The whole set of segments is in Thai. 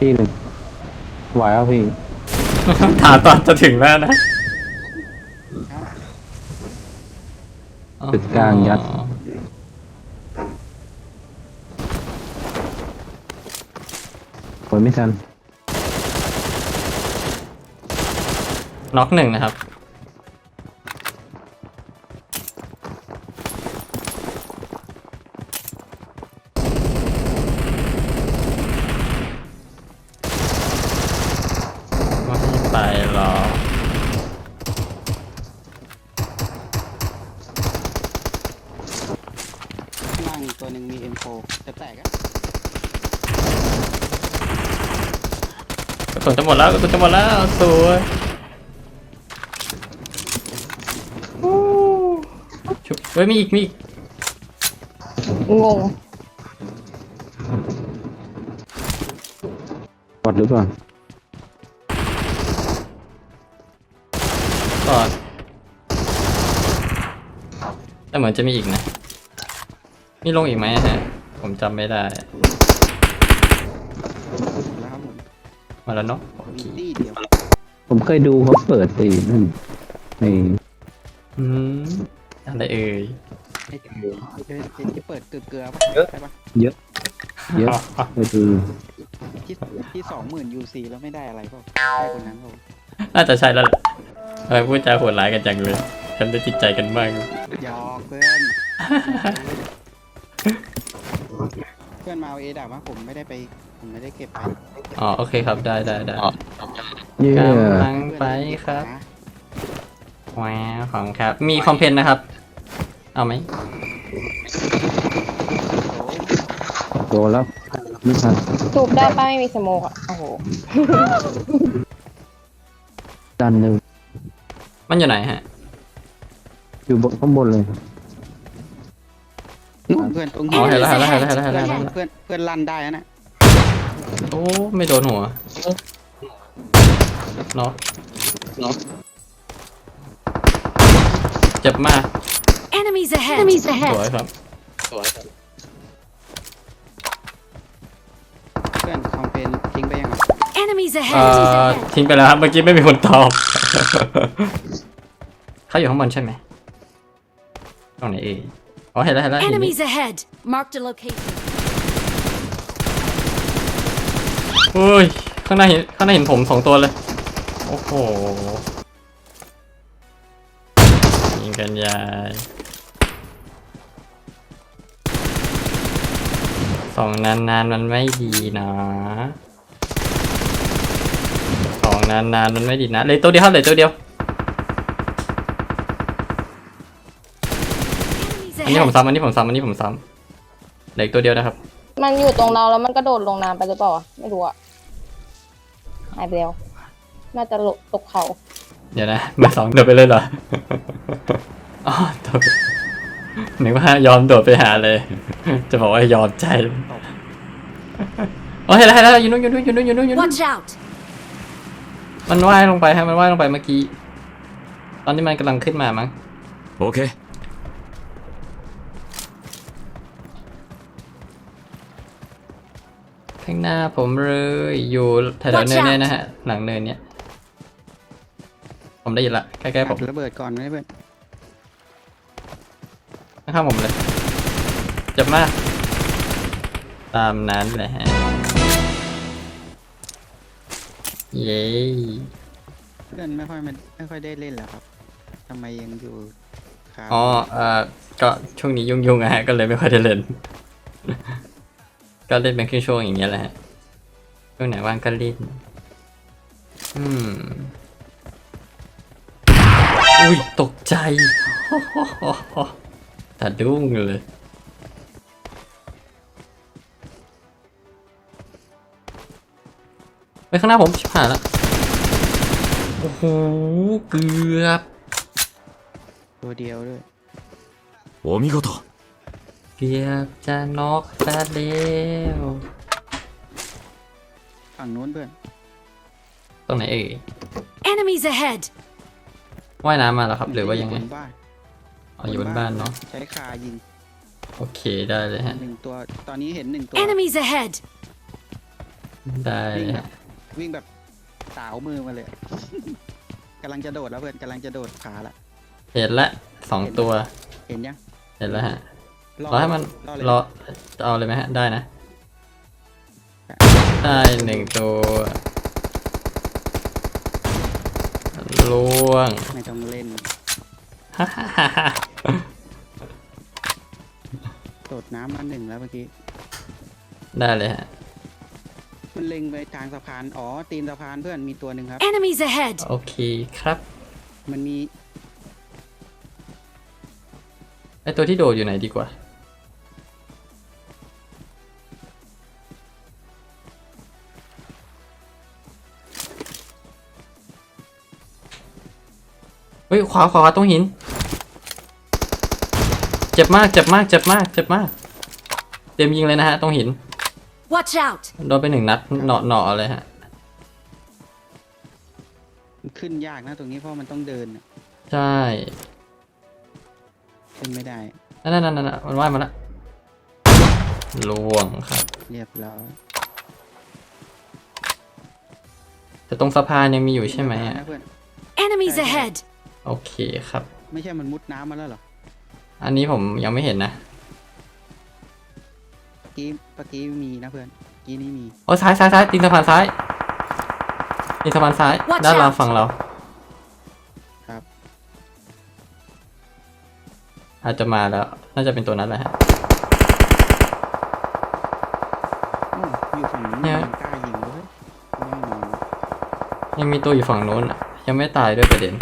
ที่หนึ่งไหวแล้วพี่ ถามตอนจะถึงแล้วนะตึกกลางยัดโอยไม่ทัน น็อกหนึ่งนะครับ ไม่ไปหรอก ข้างล่างอีกตัว หนึ่งมี M4 จะแตกอะกระสุนจะหมดแล้วกระสุนจะหมดแล้วสวยชุบเฮ้ยมีอีกมีอีกงงกดหรือเปล่าก่อนแต่เหมือนจะมีอีกนะ มีลงอีกไหมฮะ ผมจำไม่ได้แล้วครับผมมาแล้วเนาะโอมีเคตี้เดียวผมเคยดูเขาเปิดตีนั่นในอืมอะไรเอ่ย ไอ้จะจะเปิดเกลือเกลือปะใช่ปะเยอะเยอะเคยดูที่ที่สองหมื่น UC แล้วไม่ได้อะไรเปล่าใช่คนนั้นเปล่าน่าจะใช่แล้วแหละทำไมพูดจาโหดร้ายกันจังเลยฉันได้จิตใจกันบ้างหยอกเพื่อน เพื่อนมาเอาเอดับมาผมไม่ได้ไป ผมไม่ได้เก็บไปอ๋อโอเคครับได้ได้ได้เย่กำลังไปครับว้าวของครับ มีคอมเพนนะครับ เอาไหมโดนแล้วไม่ทันจูบได้ป้าไม่มีสโมกอะ โอ้โห ดันเลยมันอยู่ไหนฮะ อยู่บนข้างบนเลย นู่นเพื่อนตรงอ๋อเห็นแล้วเห็นแล้วเห็นเพื่แล้วอนเห็นแล้วเห็นแล้วเห็นแล้วเพื่อนเพื่อนลั่นได้นะโอ้ไม่โดนหัวเนาะเนาะเจ็บมาก Enemies ahead. Enemies ส ahead. วยครับสวยครับเพื่อนคอมเพนทิ้งไปยังไง Enemies เอ่อ ahead. ทิ้งไปแล้วครับเมื่อกี้ไม่มีคนตอบ เขาอยู่ข้างบนใช่ไหมตรงไหนเอ่ย อ๋อเห็นแล้วเห็นแล้วเห็นแล้ว Enemies ahead. Marked a location. อุ้ย ข้างหน้าเห็นข้างหน้าเห็นผมสองตัวเลย โอ้โหยิงกันยายสองนานๆมันไม่ดีนะสองนานๆมันไม่ดีนะเหลยตัวเดียวครับเหลยตัวเดียว อันนี้ผม ahead. ซ้ำอันนี้ผมซ้ำอันนี้ผมซ้ำเหลืออกตัวเดียวนะครับ มันอยู่ตรงเราแล้วมันกระโดดลงน้ำไปหรือเปล่าอะไม่รู้อะหายไปแล้วน่าจะหลบตกเขา เดี๋ยวนะมาสองโดดไปเลยเหรอ อ๋อโดดนึกว่ายอมโดดไปหาเลย จะบอกว่ายอมใจโอ้เห็นแล้วเห็นแล้วอยู่นู้นอยู่นู้นอยู่นู้นอยู่นู้นอยู่นู้น Watch out. มันว่ายลงไปฮะมันว่ายลงไปเมื่อกี้ ตอนที่มันกำลังขึ้นมามั้ง OK ข้างหน้าผมเลยอยู่แถวๆ Watch เนิน out เนี่ยนะฮะ หลังเนินเนี่ย ผมได้ยินละใกล้ๆผมอัดระเบิดก่อนไหมเพื่อนข้างๆผมเลยเจ็บมาก ตามนั้นแหละฮะ เย้เพื่อนไม่ค่อยไม่ไม่ค่อยได้เล่นแล้วครับทำไมยังอยู่ครับอ๋อเอ่อก็ช่วงนี้ยุ่งๆอะฮะก็เลยไม่ค่อยได้เล่น ก็เล่นเป็นครึ่งชั่วโมงอย่างเงี้ยแหละช่วงไหนว่างก็เล่นอืมอุ้ยตกใจสะดุ้งเลยไปข้างหน้าผมชิบหายล้วโอ้โหเกือบ ตัวเดียวด้วยโอ้มิโกโตะ เกือบจะน็อกซะแล้วฝั่งนู้นเพื่อนตรงไหนเอ่ย Enemies ahead. ว่ายน้ำมาแล้วครับ หรือว่ายังไงบนบ้านอ๋ออยู่บนบ้านเนาะใช้คายิงโอเคได้เลยฮะหนึ่งตัวตอนนี้เห็นหนึ่งตัว Enemies ahead. ได้วิ่งเลยแบฮะบวิ่งแบบสาวมือมาเลย กำลังจะโดดแล้วเพื่อนกำลังจะโดดขาละเห็นละสองตัวเห็นยังเห็นแล้วฮะ รอรอให้มันรอเลยรอจะเอาเลยไหมฮะ ได้นะ ได้หนึ่งตัวล่วง ไม่ต้องเล่นโดดน้ำมาหนึ่งแล้วเมื่อกี้ ได้เลยฮะ มันเล็งไปทางสะพาน อ๋อ ตีนสะพานเพื่อนมีตัวหนึ่งครับ Enemies ahead! โอเคครับ มันมี ไอตัวที่โดดอยู่ไหนดีกว่า เฮ้ยขวาขวาตรงหิน เจ็บมากเจ็บมากเจ็บมากเจ็บมาก เตรียมยิงเลยนะฮะตรงหิน Watch out! โดนไปหนึ่งนัดเหนาะเหนาะเลยฮะมันขึ้นยากนะตรงนี้เพราะมันต้องเดินน่ะใช่ขึ้นไม่ได้ นั่นนั่นนั่นนั่นมันว่ายมาแล้วล่วงครับ เรียบร้อยแต่ตรงสะพานยังมีอยู่ใช่ไหมสะพานอะ นะเพื่อน Enemies Right, right. ahead! โอเคครับ ไม่ใช่มันมุดน้ำมาแล้วเหรอ อันนี้ผมยังไม่เห็นนะเมื่อกี้เมื่อกี้มีนะเพื่อนเมื่อกี้นี่มี โอ้ซ้ายซ้ายซ้ายตีนสะพานซ้ายตีนสะพานซ้าย Watch ด้านเรา out ฝั่งเราครับ อาจจะมาแล้ว น่าจะเป็นตัวนั้นแหละฮะ โอ้อยู่ฝั่งนู้นเนี่ย มันกล้ายิงด้วยแน่นอนยังมีตัวอยู่ฝั่งโน้นอะยังไม่ตายด้วยประเด็น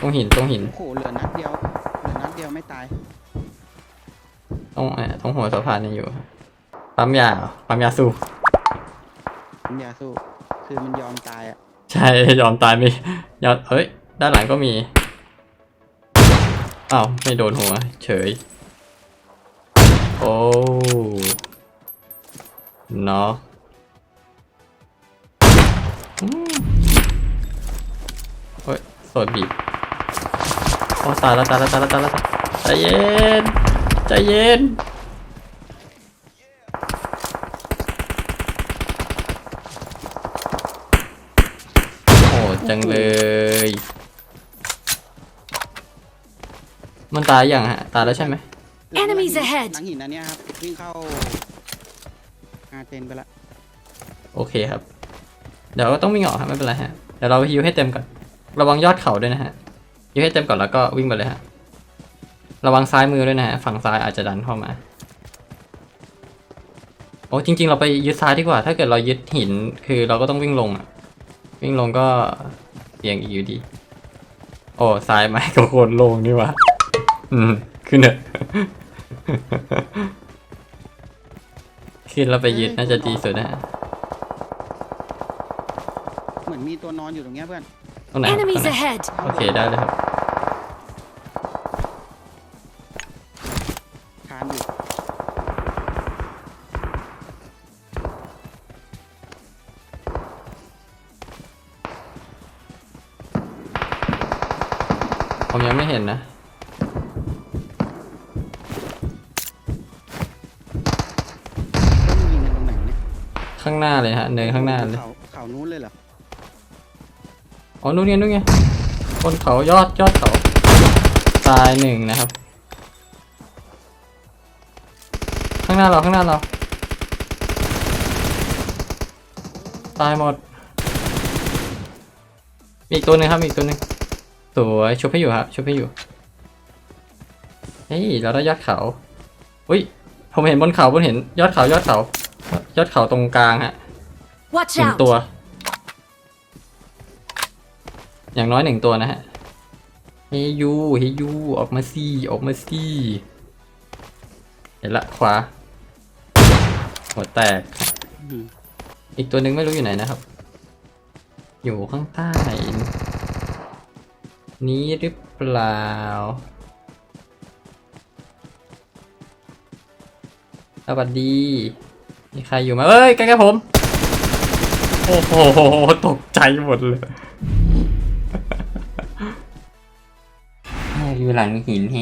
ตรงหินตรงหินโอ้โหเหลือนัดเดียวเหลือนัดเดียวไม่ตายตรงเอ่อตรงหัวสะพานยังอยู่ปั๊มยาเหรอปั๊มยาสู้มันยาสู้ คือมันยอมตายอะใช่ยอมตายไม่ยอมเอ้ย ด้านหลังก็มีอ้าวไม่โดนหัว เฉย โอ้เนาะอืมเฮ้ยโสดบีบโอ้ตายแล้วตายแล้วตายแล้วตายแล้วใจเย็นใจเย็นโหดจังเลย มันตายยังฮะตายแล้วใช่ไหมหลัง Enemies หลังหิน ahead หลังหินอันเนี้ยครับวิ่งเข้าอาเจนไปละโอเคครับ เดี๋ยวก็ต้องวิ่งออกครับไม่เป็นไรฮะ เดี๋ยวเราฮิวให้เต็มก่อน ระวังยอดเขาด้วยนะฮะ ฮิวให้เต็มก่อนแล้วก็วิ่งไปเลยฮะ ระวังซ้ายมือด้วยนะฮะ ฝั่งซ้ายอาจจะดันเข้ามา โอ้จริง ๆ เราไปยึดซ้ายดีกว่า ถ้าเกิดเรายึดหิน คือเราก็ต้องวิ่งลงอะวิ่งลงก็เสี่ยงอีกอยู่ดี โอ้ซ้ายไม้ก็โคนโล่งนี่หว่าอืมขึ้นเถอะขึ้นแล้วไปยึดน่าจะดีสุดนะฮะเหมือนมีตัวนอนอยู่ตรงเนี้ยเพื่อนตรงไหนครับตรง Enemies ไหน ahead! โอเคได้เลยครับ ผมยังไม่เห็นนะก็มันยิงกันตรงไหนเนี่ยข้างหน้าเลยฮะเนินข้างหน้าเลยเขาเขานู้นเลยเหรออ๋อนู่นไงนู่นไงบนเขายอดยอดเขาตายหนึ่งนะครับ ข้างหน้าเราข้างหน้าเรา ตายหมด มีอีกตัวหนึ่งครับมีอีกตัวหนึ่ง สวยชุบให้อยู่ครับชุบให้อยู่เฮ้ยเราได้ยอดเขาอุ้ยผมเห็นบนเขาผมเห็นยอดเขายอดเขา ยอดเขาตรงกลางฮะ Watch หนึ่ง out! ตัว อย่างน้อยหนึ่งตัวนะฮะเฮยูเฮยูออกมาสิออกมาสิเห็นละขวาหัวแตกอืมอีกตัวหนึ่งไม่รู้อยู่ไหนนะครับ อยู่ข้างใต้ นี้หรือเปล่า สวัสดี มีใครอยู่ไหมเอ้ยใกล้ๆผม โอ้โห ตกใจหมดเลยอยู่หลังหินเฮ